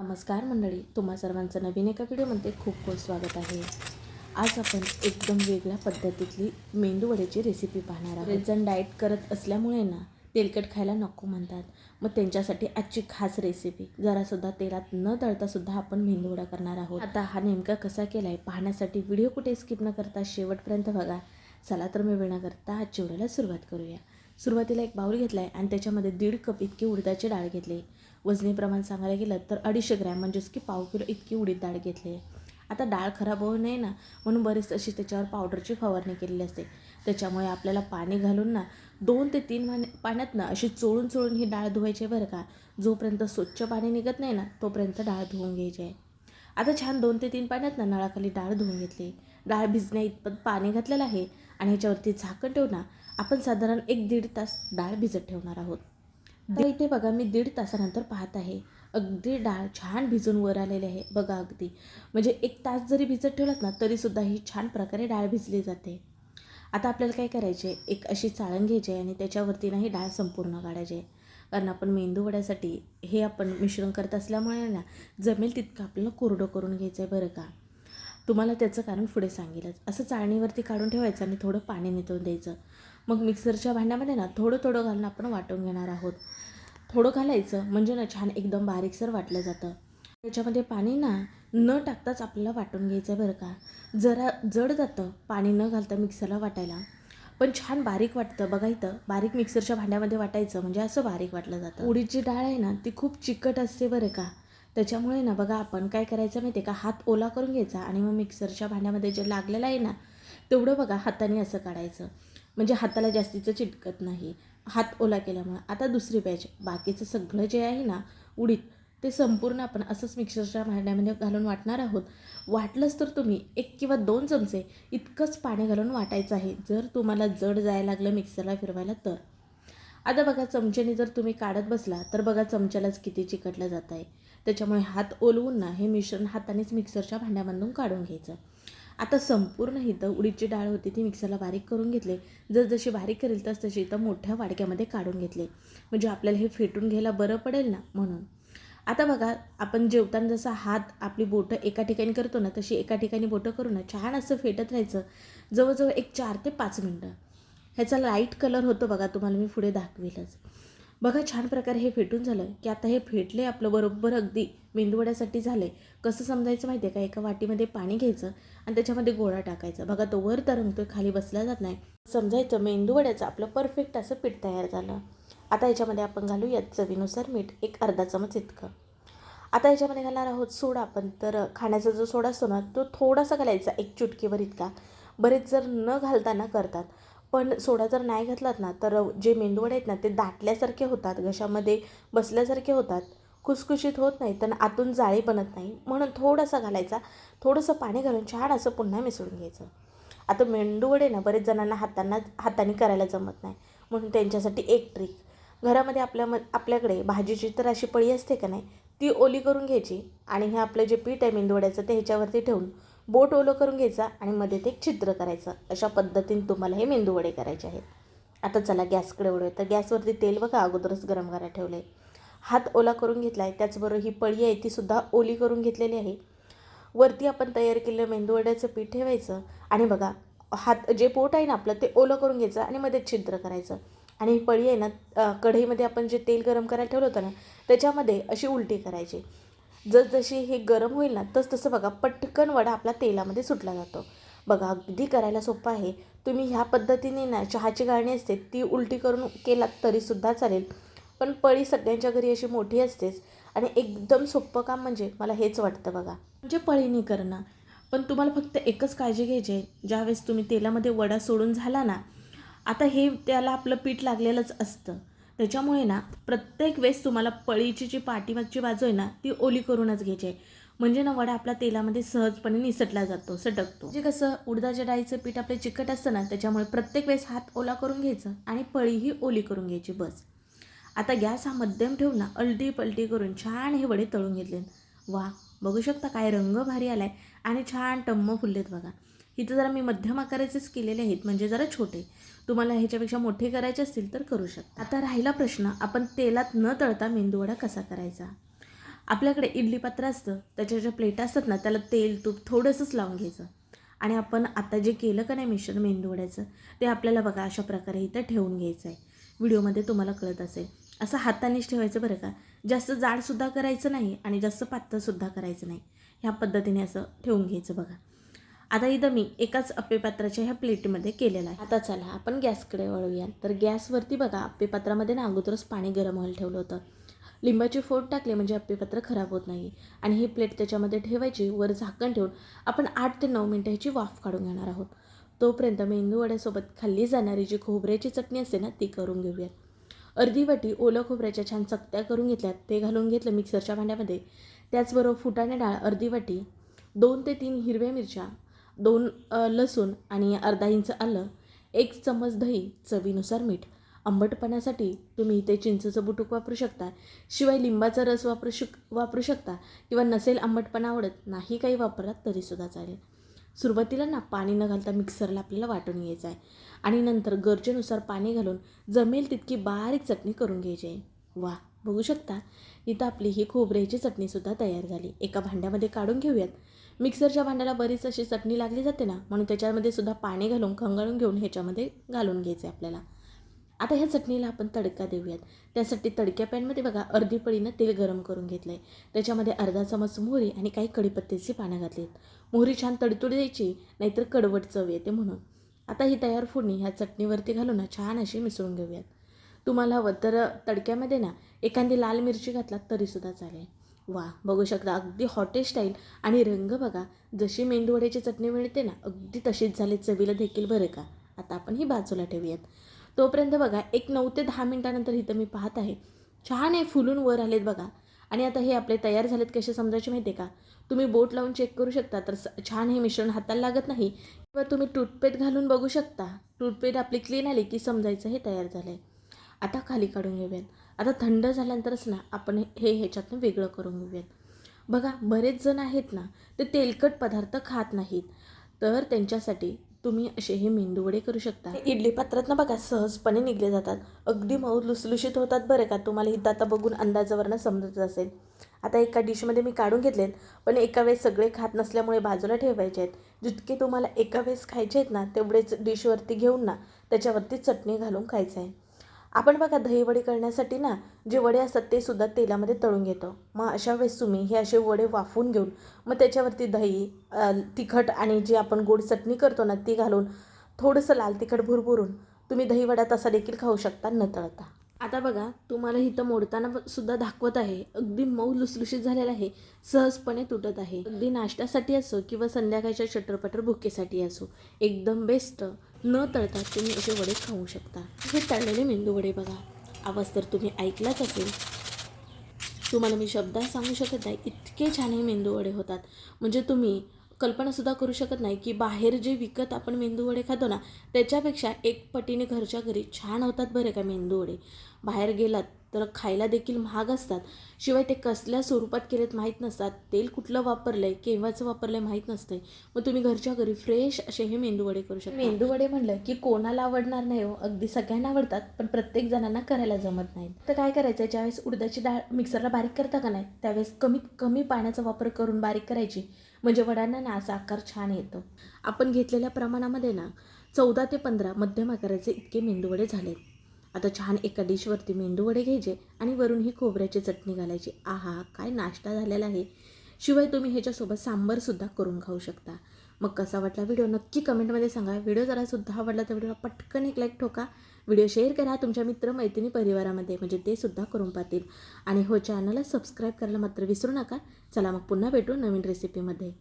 नमस्कार मंडळी तुम्हा सर्वांचं नवीन एका व्हिडिओमध्ये खूप खूप स्वागत आहे. आज आपण एकदम वेगळ्या पद्धतीतली मेंदू वड्याची रेसिपी पाहणार आहोत. जण डाएट करत असल्यामुळे ना तेलकट खायला नको म्हणतात. मग त्यांच्यासाठी आजची खास रेसिपी जरासुद्धा तेलात न तळतासुद्धा आपण मेंदूवडा करणार आहोत. आता हा नेमका कसा केला आहे पाहण्यासाठी व्हिडिओ कुठे स्किप न करता शेवटपर्यंत बघा. चला तर मी करता आजच्या व्हिडिओला सुरुवात करूया. सुरुवातीला एक बाउल घेतला आहे आणि त्याच्यामध्ये दीड कप इतकी उडदाची डाळ घेतली. वजनी प्रमाण सांगायला गेलं तर अडीचशे ग्रॅम म्हणजेच की पाव किलो इतकी उडीद डाळ घेतली आहे. आता डाळ खराब होऊ नये ना म्हणून बरीच अशी त्याच्यावर पावडरची फवारणी केलेली असते. त्याच्यामुळे आपल्याला पाणी घालून ना दोन ते तीन पाणी पाण्यात ना अशी चोळून चोळून ही डाळ धुवायची आहे बरं का. जोपर्यंत स्वच्छ पाणी निघत नाही ना तोपर्यंत डाळ धुवून घ्यायची आहे. आता छान दोन ते तीन पाण्यात ना नळाखाली डाळ धुवून घेतली डाळ भिजण्या इतपत पाणी घातलेलं आहे आणि ह्याच्यावरती झाकण ठेवून ना आपण साधारण एक दीड तास डाळ भिजत ठेवणार आहोत. तर इथे बघा मी दीड तासानंतर पाहत आहे. अगदी डाळ छान भिजून वर आलेली आहे. बघा अगदी. म्हणजे एक तास जरी भिजत ठेवलात ना तरीसुद्धा ही छान प्रकारे डाळ भिजली जाते. आता आपल्याला काय करायचे? एक अशी चाळण घ्यायची आहे आणि त्याच्यावरती ना ही डाळ संपूर्ण काढायची आहे. कारण आपण मेंदू वड्यासाठी हे आपण मिश्रण करत असल्यामुळे ना जमेल तितकं आपल्याला कोरडं करून घ्यायचं आहे बरं का. तुम्हाला त्याचं कारण पुढे सांगेलच. असं चाळणीवरती काढून ठेवायचं आणि थोडं पाणी नितळून द्यायचं. मग मिक्सरच्या भांड्यामध्ये ना थोडं थोडं घालून आपण वाटून घेणार आहोत. थोडं घालायचं म्हणजे ना छान एकदम बारीकसर वाटलं जातं. त्याच्यामध्ये पाणी ना न टाकताच आपल्याला वाटून घ्यायचं आहे बरं का. जरा जड जातं पाणी न घालता मिक्सरला वाटायला. पण छान बारीक वाटतं बघा इथं. बारीक मिक्सरच्या भांड्यामध्ये वाटायचं म्हणजे असं बारीक वाटलं जातं. उडीदची डाळ आहे ना ती खूप चिकट असते बरं का. त्याच्यामुळे ना बघा आपण काय करायचं माहिती आहे का? हात ओला करून घ्यायचा आणि मग मिक्सरच्या भांड्यामध्ये जे लागलेलं आहे ना तेवढं बघा हाताने असं काढायचं. म्हणजे हाताला जास्तीचं चिटकत नाही. हात ओला केल्यामुळे. आता दुसरी बॅच बाकीचं सगळं जे आहे ना उडीद ते संपूर्ण आपण असंच मिक्सरच्या भांड्यामध्ये घालून वाटणार आहोत. वाटलंच तर तुम्ही एक किंवा दोन चमचे इतकंच पाणी घालून वाटायचं आहे. जर तुम्हाला जड जायला लागलं मिक्सरला फिरवायला तर. आता बघा चमच्याने जर तुम्ही काढत बसला तर बघा चमच्यालाच किती चिकटलं जात आहे त्याच्यामुळे हात ओलवून ना हे मिश्रण हातानेच मिक्सरच्या भांड्यामधून काढून घ्यायचं. आता संपूर्ण इथं उडीदची डाळ होती ती मिक्सरला बारीक करून घेतले. जर जशी बारीक करेल तस तशी इथं मोठ्या वाडक्यामध्ये काढून घेतले. म्हणजे आपल्याला हे फेटून घ्यायला बरं पडेल ना म्हणून. आता बघा आपण जेवताना जसा हात आपली बोटं एका ठिकाणी करतो ना तशी एका ठिकाणी बोटं करू ना छान असं फेटत राहायचं. जवळजवळ एक चार ते पाच मिनटं. ह्याचा लाइट कलर होतो बघा तुम्हाला मी पुढे दाखवेलच. बघा छान प्रकारे हे फेटून झालं की आता हे फेटले आपलं बरोबर अगदी मेंदूवड्यासाठी झालं आहे कसं समजायचं माहिती आहे का? एका वाटीमध्ये पाणी घ्यायचं आणि त्याच्यामध्ये गोळा टाकायचा. बघा तो वर तरंगतोय खाली बसला जात नाही. समजायचं मेंदूवड्याचं आपलं परफेक्ट असं पीठ तयार झालं. आता याच्यामध्ये आपण घालूयात चवीनुसार मीठ एक अर्धा चमच इतकं. आता याच्यामध्ये घालणार आहोत सोडा आपण. तर खाण्याचा जो सोडा असतो ना तो थोडासा घालायचा एक चुटकीवर इतका. बरेच जर न घालताना करतात. पण सोडा जर नाही घातलात ना तर जे मेंदूवडे आहेत ना ते दाटल्यासारखे होतात घशामध्ये बसल्यासारखे होतात. खुसखुशीत होत नाही तर आतून जाळी बनत नाही. म्हणून थोडासा घालायचा थोडंसं पाणी घालून छान असं पुन्हा मिसळून घ्यायचं. आता मेंदूवडे ना बरेच जणांना हातांना हाताने करायला जमत नाही. म्हणून त्यांच्यासाठी एक ट्रिक घरामध्ये आपल्या म आपल्याकडे भाजीची तर अशी पळी असते का नाही ती ओली करून घ्यायची आणि हे आपलं जे पीठ आहे मेंदूवड्याचं ते ह्याच्यावरती ठेवून बोट ओलं करून घ्यायचा आणि मध्ये ते छिद्र करायचं. अशा पद्धतीने तुम्हाला हे मेंदूवडे करायचे आहेत. आता चला गॅसकडे वळूया. तर गॅसवरती तेल बघा अगोदरच गरम करायला ठेवलं आहे हात ओला करून घेतला आहे त्याचबरोबर ही पळी आहे तीसुद्धा ओली करून घेतलेली आहे. वरती आपण तयार केलेलं मेंदूवड्याचं पीठ ठेवायचं. आणि बघा हात जे पोट आहे ना आपलं ते ओलं करून घ्यायचं आणि मध्ये छिद्र करायचं. आणि ही पळी आहे ना कढईमध्ये आपण जे तेल गरम करायला ठेवलं होतं ना त्याच्यामध्ये अशी उलटी करायची. जसजशी हे गरम होईल ना तस तसं बघा पटकन वडा आपला तेलामध्ये सुटला जातो. बघा अगदी करायला सोपं आहे. तुम्ही ह्या पद्धतीने ना चहाची गाळणी असते ती उलटी करून केलात तरीसुद्धा चालेल. पण पळी सगळ्यांच्या घरी अशी मोठी असतेच आणि एकदम सोपं काम म्हणजे मला हेच वाटतं बघा. म्हणजे पळीनी करणं. पण तुम्हाला फक्त एकच काळजी घ्यायची आहे. ज्यावेळेस तुम्ही तेलामध्ये वडा सोडून झाला ना आता हे त्याला आपलं पीठ लागलेलंच असतं. त्याच्यामुळे ना प्रत्येक वेळेस तुम्हाला पळीची जी पाठीमागची बाजू आहे ना ती ओली करूनच घ्यायची आहे. म्हणजे ना वडा आपला तेलामध्ये सहजपणे निसटला जातो सटकतो. म्हणजे कसं उडदाच्या डाळीचं पीठ आपले चिकट असतं ना त्याच्यामुळे प्रत्येक वेळेस हात ओला करून घ्यायचं आणि पळीही ओली करून घ्यायची बस. आता गॅस हा मध्यम ठेवून ना अलटी पलटी करून छान हे वडे तळून घेतले वा बघू शकता काय रंग भारी आलाय आणि छान टम्म फुललेत बघा. इथं जरा मी मध्यम आकाराचेच केलेले आहेत म्हणजे जरा छोटे. तुम्हाला ह्याच्यापेक्षा मोठे करायचे असतील तर करू शकता. आता राहिला प्रश्न आपण तेलात न तळता मेंदूवडा कसा करायचा? आपल्याकडे इडली पात्र असतं त्याच्या ज्या प्लेट असतात ना त्याला तेल तूप थोडंसंच लावून घ्यायचं. आणि आपण आता जे केलं का नाही मिश्रण मेंदूवड्याचं ते आपल्याला बघा अशा प्रकारे इथं ठेवून घ्यायचं आहे व्हिडिओमध्ये तुम्हाला कळत असेल. असं हातानेच ठेवायचं बरं का? जास्त जाडसुद्धा करायचं नाही आणि जास्त पातळसुद्धा करायचं नाही. ह्या पद्धतीने असं ठेवून घ्यायचं बघा. आता इथं मी एकाच अप्पेपात्राच्या ह्या प्लेटमध्ये केलेलं आहे. आता चला आपण गॅसकडे वळूया. तर गॅसवरती बघा अप्पेपात्रामध्ये ना अगोदरच पाणी गरम व्हायला ठेवलं होतं. लिंबाची फोड टाकले म्हणजे अप्पेपात्र खराब होत नाही. आणि ही प्लेट त्याच्यामध्ये ठेवायची वर झाकण ठेवून आपण आठ ते नऊ मिनटं ह्याची वाफ काढून घेणार आहोत. तोपर्यंत मेंदू वड्यासोबत खाल्ली जाणारी जी खोबऱ्याची चटणी असते ना ती करून घेऊयात. अर्धी वाटी ओलं खोबऱ्याच्या छान चकत्या करून घेतल्यात. ते घालून घेतलं मिक्सरच्या भांड्यामध्ये. त्याचबरोबर फुटाणे डाळ अर्धी वाटी दोन ते तीन हिरव्या मिरच्या दोन लसूण आणि अर्धा इंच आलं एक चमच दही चवीनुसार मीठ. आंबटपणासाठी तुम्ही इथे चिंचेचं बुटूक वापरू शकता. शिवाय लिंबाचा रस वापरू शक वापरू शकता किंवा नसेल आंबटपणा आवडत नाही काही वापरलात तरीसुद्धा चालेल. सुरुवातीला ना पाणी न घालता मिक्सरला आपल्याला वाटून घ्यायचं आहे. आणि नंतर गरजेनुसार पाणी घालून जमेल तितकी बारीक चटणी करून घ्यायची आहे. वा बघू शकता. इथं आपली ही खोबऱ्याची चटणीसुद्धा तयार झाली. एका भांड्यामध्ये काढून घेऊयात. मिक्सरच्या भांड्याला बरीच अशी चटणी लागली जाते ना म्हणून त्याच्यामध्ये सुद्धा पाणी घालून खंगाळून घेऊन ह्याच्यामध्ये घालून घ्यायचं आहे आपल्याला. आता ह्या चटणीला आपण तडका देऊयात. त्यासाठी तडक्या पॅनमध्ये बघा अर्धी पळीनं तेल गरम करून घेतलं आहे त्याच्यामध्ये अर्धा चमच मोहरी आणि काही कढीपत्त्याची पानं घातली आहेत मोहरी छान तडतुडी द्यायची नाहीतर कडवट चव येते म्हणून. आता ही तयार फोडणी ह्या चटणीवरती घालून ना छान अशी मिसळून घेऊयात. तुम्हाला हवं तर तडक्यामध्ये ना एखादी लाल मिरची घातलात तरीसुद्धा चालेल. वा बघू शकता अगदी हॉटेल स्टाईल आणि रंग बघा जशी मेंदूवड्याची चटणी मिळते ना अगदी तशीच झाली चवीला देखील बरं का? आता आपण ही बाजूला ठेवूयात. तोपर्यंत बघा एक नऊ ते दहा मिनटानंतर इथं मी पाहत आहे. छान आहे फुलून वर आलेत बघा. आणि आता हे आपले तयार झालेत कसे समजायचे माहिती आहे का? तुम्ही बोट लावून चेक करू शकता तर छान हे मिश्रण हाताला लागत नाही. किंवा तुम्ही टूथपेस्ट घालून बघू शकता. टूथपेस्ट आपली क्लीन आली की समजायचं हे तयार झालं आहे आता खाली काढून घेऊयात. आता थंड झाल्यानंतरच ना आपण हे ह्याच्यातनं वेगळं करून घेऊयात. बघा बरेच जण आहेत ना ते तेलकट पदार्थ खात नाहीत. तर त्यांच्यासाठी तुम्ही असे हे मेंदूवडे करू शकता. इडली पात्रात बघा सहजपणे निघले जातात. अगदी मऊ लुसलुशीत होतात बरं का तुम्हाला इथं आता बघून अंदाजावरनं समजत असेल. आता एका डिशमध्ये मी काढून घेतलेत पण एका वेळेस सगळे खात नसल्यामुळे बाजूला ठेवायचे आहेत. जितके तुम्हाला एका वेळेस खायचे आहेत ना तेवढेच डिशवरती घेऊन ना त्याच्यावरती चटणी घालून खायचं आहे. आपण बघा दही वडे करण्यासाठी ना जे वडे असतात ते सुद्धा तेलामध्ये तळून घेतो. मग अशा वेळेस तुम्ही हे असे वडे वाफून घेऊन मग त्याच्यावरती दही तिखट आणि जी आपण गोड चटणी करतो ना ती घालून थोडंसं लाल तिखट भुरभुरून तुम्ही दही वडा तसा देखील खाऊ शकता न तळता. आता बघा तुम्हाला इथं मोडताना सुद्धा दाखवत आहे. अगदी मऊ लुसलुशीत झालेला आहे. सहजपणे तुटत आहे. अगदी नाश्त्यासाठी असो किंवा संध्याकाळच्या चटरपटर भुकेसाठी असो. एकदम बेस्ट न तळता तुम्ही असे वडे खाऊ शकता. हे तळलेले मेंदू वडे बघा. आवाज तर तुम्ही ऐकलाच असेल. तुम्हाला मी शब्दात सांगू शकत नाही इतके छान हे मेंदू वडे होतात. म्हणजे तुम्ही कल्पनासुद्धा करू शकत नाही की बाहेर जे विकत आपण मेंदू वडे खातो ना त्याच्यापेक्षा एक पटीने घरच्या घरी छान होतात बरं का मेंदू वडे. बाहेर गेलात तर खायला देखील महाग असतात. शिवाय ते कसल्या स्वरूपात केलेत माहीत नसतात. तेल कुठलं वापरलं आहे केव्हाचं वापरलं आहे माहीत नसतंय. मग तुम्ही घरच्या घरी फ्रेश असे हे मेंदूवडे करू शकता. मेंदूवडे म्हणलं की कोणाला आवडणार नाही हो. अगदी सगळ्यांना आवडतात पण प्रत्येक जणांना करायला जमत नाही तर काय करायचं? ज्यावेळेस उडदाची डाळ मिक्सरला बारीक करता का नाही त्यावेळेस कमीत कमी पाण्याचा वापर करून बारीक करायची. म्हणजे वड्यांना ना असा आकार छान येतो. आपण घेतलेल्या प्रमाणामध्ये ना चौदा ते पंधरा मध्यम आकाराचे इतके मेंदूवडे झालेत. आता छान एका डिशवरती मेंदूवडे घ्यायचे आणि वरून ही खोबऱ्याची चटणी घालायची. आहा काय नाश्ता झालेला आहे. शिवाय तुम्ही ह्याच्यासोबत सांबारसुद्धा करून खाऊ शकता. मग कसा वाटला व्हिडिओ नक्की कमेंटमध्ये सांगा. व्हिडिओ जरा सुद्धा आवडला तर व्हिडिओला पटकन एक लाईक ठोका. व्हिडिओ शेअर करा तुमच्या मित्र मैत्रिणी परिवारामध्ये म्हणजे ते सुद्धा करून पाहतील. आणि हो चॅनलला सबस्क्राईब करायला मात्र विसरू नका. चला मग पुन्हा भेटू नवीन रेसिपीमध्ये